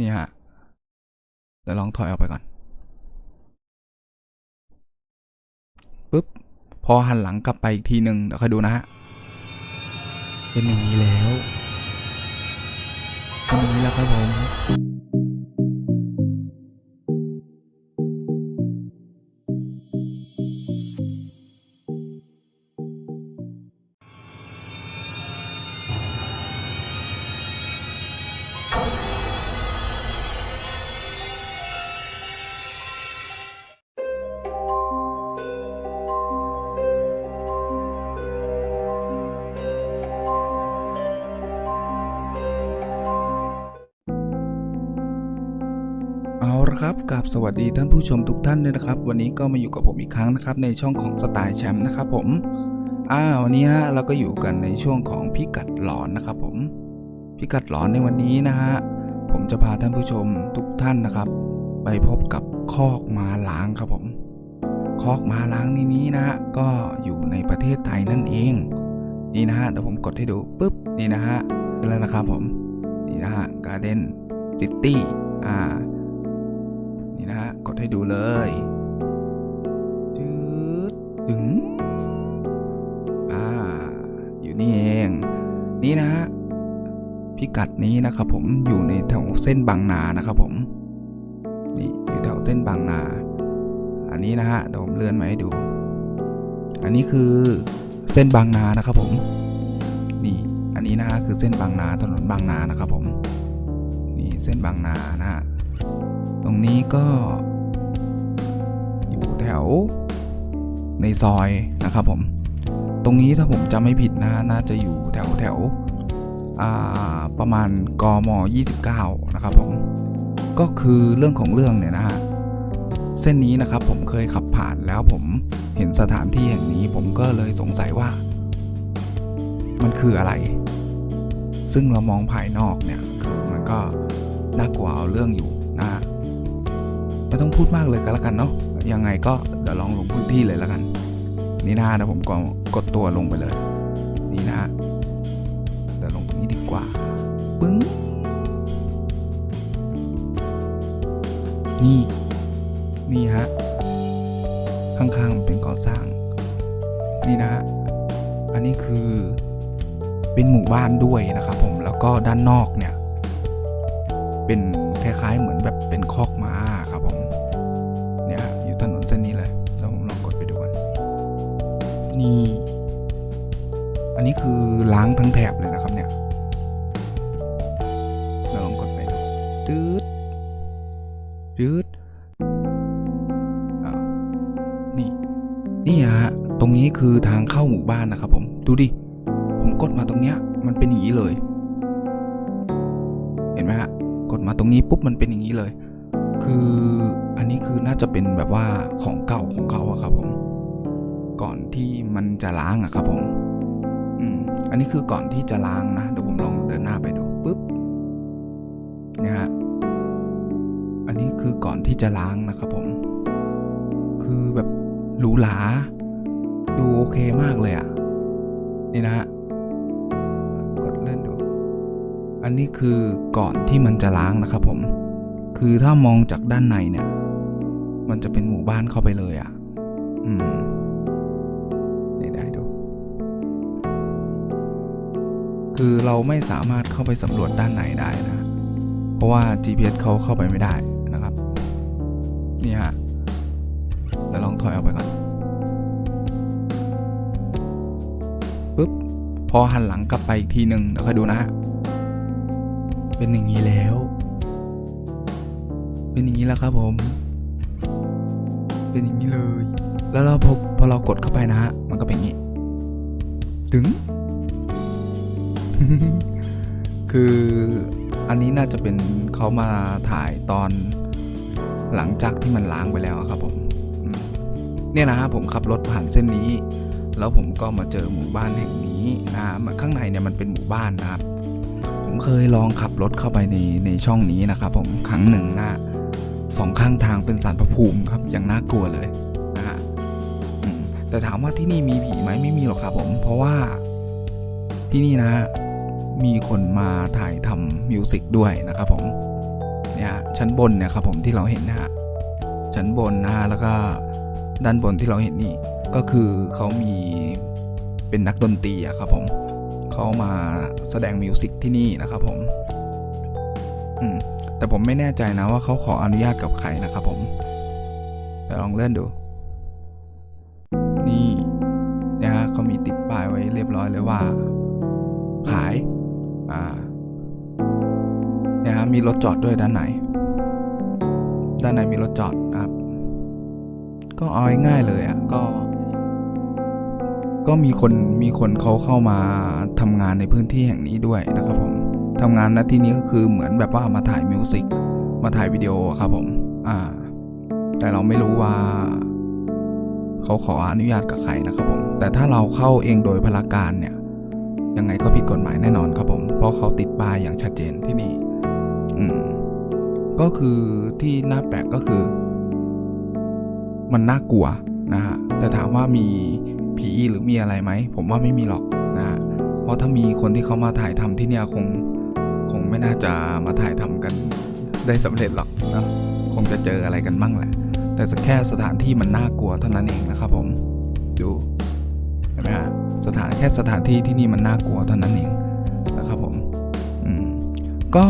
นี่ฮะเดี๋ยวลองถอยออกไปก่อนปุ๊บพอหันหลังกลับไปอีกทีหนึ่งเดี๋ยวค่อยดูนะฮะเป็นอย่างนี้แล้วเป็นอย่างนี้แล้วครับผม ครับกับสวัสดีท่านผู้ชมทุกท่านด้วยนะครับ วันนี้ก็มาอยู่กับผมอีกครั้งนะครับในช่องของสไตล์แชมป์นะครับผมอ่าวันนี้นะเราก็อยู่กันในช่วงของพิกัดหลอนนะครับผมพิกัดหลอนในวันนี้นะฮะผมจะพาท่านผู้ชมทุกท่านนะครับ ไปพบกับคอกม้าล้างครับผมคอกม้าล้างในนี้นะฮะก็อยู่ในประเทศไทยนั่นเองนี่นะฮะเดี๋ยวผมกดให้ดูปุ๊บนี่นะฮะแล้วนะครับผมนี่นะฮะการ์เด้นซิตี้อ่า นี่นะฮะ กดให้ดูเลยจืดดึงอ่า อยู่นี่เอง นี่นะฮะ พิกัดนี้นะครับผมอยู่ในแถวเส้นบางนานะครับผม นี่อยู่แถวเส้นบางนา อันนี้นะฮะเดี๋ยวผมเลื่อนมาให้ดู อันนี้คือเส้นบางนานะครับผม นี่ อันนี้นะฮะคือเส้นบางนาถนนบางนานะครับผม นี่เส้นบางนานะฮะ รงนี้ก็ อยู่แถวในซอยนะครับผม ตรงนี้ถ้าผมจำไม่ผิดนะน่าจะอยู่แถวแถวประมาณกม 29 นะครับผม ก็คือเรื่องของเรื่องเนี่ยนะฮะเส้นนี้นะครับผมเคยขับผ่านแล้วผมเห็นสถานที่แห่งนี้ผมก็เลยสงสัยว่า มันคืออะไร ซึ่งเรามองภายนอกเนี่ย คือมันก็น่ากลัวเอาเรื่องอยู่นะ ไม่ต้องพูดมากเลยก็แล้วกันเนาะยังไงก็เดี๋ยวลองลงพื้นที่เลยแล้วกัน นี่นะเดี๋ยวผมก็กดตัวลงไปเลย นี่นะเดี๋ยวลงตรงนี้ดีกว่าปึ้งนี่ นี่ฮะ ข้างๆเป็นก่อสร้าง นี่นะฮะ อันนี้คือเป็นหมู่บ้านด้วยนะครับผม แล้วก็ด้านนอกเนี่ย เป็นคล้ายๆเหมือนแบบเป็นคอกม้า อันนี้คือล้างทั้งแถบเลยนะครับเนี่ยเราลองกดไปดูจืดจืดนี่นี่ฮะตรงนี้คือทางเข้าหมู่บ้านนะครับผมดูดิผมกดมาตรงเนี้ยมันเป็นอย่างนี้เลย เห็นไหมฮะกดมาตรงนี้ปุ๊บมันเป็นอย่างนี้เลย คืออันนี้คือน่าจะเป็นแบบว่าของเก่าของเขาอะครับผม ก่อนที่มันจะล้างอะครับผมอืมอันนี้คือก่อนที่จะล้างนะเดี๋ยวผมลองเดินหน้าไปดูปุ๊บเนี่ยฮะอันนี้คือก่อนที่จะล้างนะครับผม คือแบบหรูหราดูโอเคมากเลยอะนี่นะฮะกดเล่นดู อันนี้คือก่อนที่มันจะล้างนะครับผม คือถ้ามองจากด้านในเนี่ย มันจะเป็นหมู่บ้านเข้าไปเลยอะ่ะ คือเราไม่สามารถเข้าไปสำรวจด้านในได้นะ เพราะว่า GPS เขาเข้าไปไม่ได้นะครับ นี่ฮะเดี๋ยวลองถอยออกไปก่อนปุ๊บ พอหันหลังกลับไปอีกทีหนึ่งเดี๋ยวค่อยดูนะฮะเป็นอย่างนี้แล้ว เป็นอย่างนี้แล้วครับผม เป็นอย่างนี้เลย แล้วเราพอพอเรากดเข้าไปนะฮะ มันก็เป็นอย่างนี้ ถึง คืออันนี้น่าจะเป็นเขามาถ่ายตอนหลังจากที่มันล้างไปแล้วครับผมเนี่ยนะฮะผมขับรถผ่านเส้นนี้ แล้วผมก็มาเจอหมู่บ้านแห่งนี้นะข้างในเนี่ยมันเป็นหมู่บ้านนะครับ ผมเคยลองขับรถเข้าไปในในช่องนี้นะครับ ผมครั้งหนึ่งนะสองข้างทางเป็นสารพระภูมิครับอย่างน่ากลัวเลยนะฮะแต่ถามว่าที่นี่มีผีไหมไม่มีหรอกครับผมเพราะว่าที่นี่นะ มีคนมาถ่ายทำมิวสิกด้วยนะครับผมเนี่ยชั้นบนเนี่ยครับผมที่เราเห็นนะฮะชั้นบนนะฮะแล้วก็ด้านบนที่เราเห็นนี่ก็คือเขามีเป็นนักดนตรีอะครับผมเขามาแสดงมิวสิกที่นี่นะครับผมอืมแต่ผมไม่แน่ใจนะว่าเขาขออนุญาตกับใครนะครับผมแต่ลองเลื่อนดู นี่นะฮะเขามีติดป้ายไว้เรียบร้อยเลยว่า มีรถจอดด้วยด้านในด้านในมีรถจอดนะครับ ก็เอาง่ายเลยอะ ก็ ก็มีคนมีคนเขาเข้ามาทำงานในพื้นที่แห่งนี้ด้วยนะครับผมทำงานณที่นี้ก็คือเหมือนแบบว่ามาถ่ายมิวสิกมาถ่ายวิดีโอครับผม อ่า แต่เราไม่รู้ว่า เขาขออนุญาตกับใครนะครับผม แต่ถ้าเราเข้าเองโดยพลการเนี่ย ยังไงก็ผิดกฎหมายแน่นอนครับผม เพราะเขาติดป้ายอย่างชัดเจนที่นี่ อืมก็คือที่น่าแปลกก็คือ มันน่ากลัวนะฮะแต่ถามว่ามีผีหรือมีอะไรไหม ผมว่าไม่มีหรอกนะฮะเพราะถ้ามีคนที่เขามาถ่ายทำที่เนี่ยคงคงไม่น่าจะมาถ่ายทำกันได้สำเร็จหรอกนะคงจะเจออะไรกันบ้างแหละ แต่แค่สถานที่มันน่ากลัวเท่านั้นเองนะครับผมดูเห็นไหมฮะสถานแค่สถานที่ที่นี่มันน่ากลัวเท่านั้นเองนะครับผมอืมก็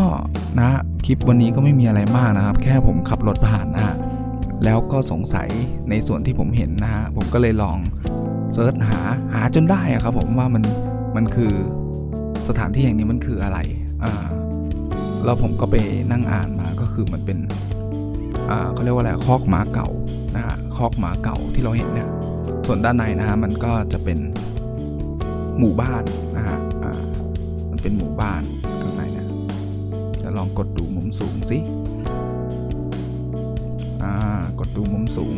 นะคลิปวันนี้ก็ไม่มีอะไรมากนะครับ แค่ผมขับรถผ่านนะฮะแล้วก็สงสัยในส่วนที่ผมเห็นนะฮะผมก็เลยลองเซิร์ชหาหาจนได้ครับผมว่ามันมันคือสถานที่แห่งนี้มันคืออะไรอ่าแล้วผมก็ไปนั่งอ่านมาก็คือมันเป็นอ่าเขาเรียกว่าอะไรคอกหมาเก่านะฮะคอกหมาเก่าที่เราเห็นเนี่ยส่วนด้านในนะฮะมันก็จะเป็นหมู่บ้านนะฮะอ่ามันเป็นหมู่บ้าน ลองกดดูมุมสูงสิอ่ากดดูมุมสูง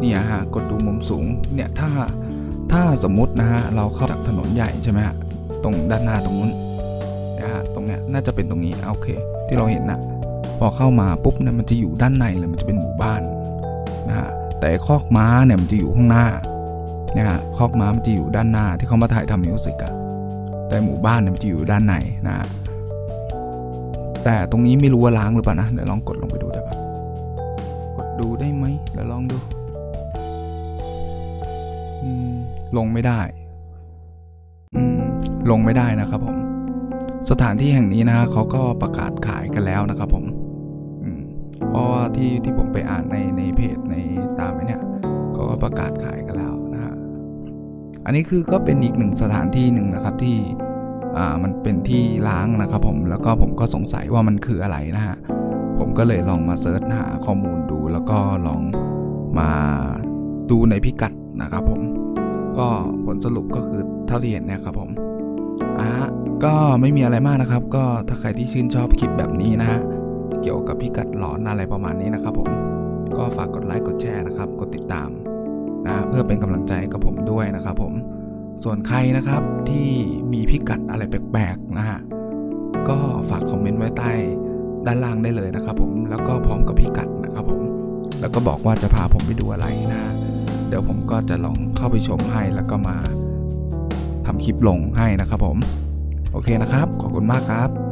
เนี่ยฮะ กดดูมุมสูง เนี่ยถ้าถ้าสมมุตินะฮะเราเข้าจากถนนใหญ่ใช่ไหมฮะตรงด้านหน้าตรงนู้นนะฮะตรงเนี้ยน่าจะเป็นตรงนี้โอเค ที่เราเห็นนะพอเข้ามาปุ๊บเนี่ยมันจะอยู่ด้านในเลยมันจะเป็นหมู่บ้านนะฮะแต่คอกม้าเนี่ยมันจะอยู่ข้างหน้าเนี่ยฮะคอกม้ามันจะอยู่ด้านหน้าที่เขามาถ่ายทำมิวสิกอะแต่หมู่บ้านเนี่ยมันจะอยู่ด้านในนะฮะ แต่ตรงนี้ไม่รู้ว่าล้างหรือเปล่านะ เดี๋ยวลองกดลงไปดูได้ปะกดดูได้ไหมเดี๋ยวลองดูลงไม่ได้ลงไม่ได้นะครับผม สถานที่แห่งนี้นะฮะเขาก็ประกาศขายกันแล้วนะครับผมเพราะว่าที่ที่ผมไปอ่านในในเพจในตามเนี่ยเขาก็ประกาศขายกันแล้วนะฮะ อันนี้คือก็เป็นอีกหนึ่งสถานที่หนึ่งนะครับที่ มันเป็นที่ล้างนะครับผมแล้วก็ผมก็สงสัยว่ามันคืออะไรนะฮะผมก็เลยลองมาเซิร์ชหาข้อมูลดู แล้วก็ลองมาดูในพิกัดนะครับผมก็ผลสรุปก็คือเท่าที่เห็นเนี่ยครับผมอะก็ไม่มีอะไรมากนะครับ ก็ถ้าใครที่ชื่นชอบคลิปแบบนี้นะฮะเกี่ยวกับพิกัดหลอนอะไรประมาณนี้นะครับผมก็ฝากกดไลค์กดแชร์นะครับ กดติดตามนะเพื่อเป็นกำลังใจกับผมด้วยนะครับผม ส่วนใครนะครับที่มีพิกัดอะไรแปลกๆนะฮะก็ฝากคอมเมนต์ไว้ใต้ด้านล่างได้เลยนะครับผมแล้วก็พร้อมกับพิกัดนะครับผมแล้วก็บอกว่าจะพาผมไปดูอะไรนะเดี๋ยวผมก็จะลองเข้าไปชมให้แล้วก็มาทำคลิปลงให้นะครับผม โอเคนะครับ ขอบคุณมากครับ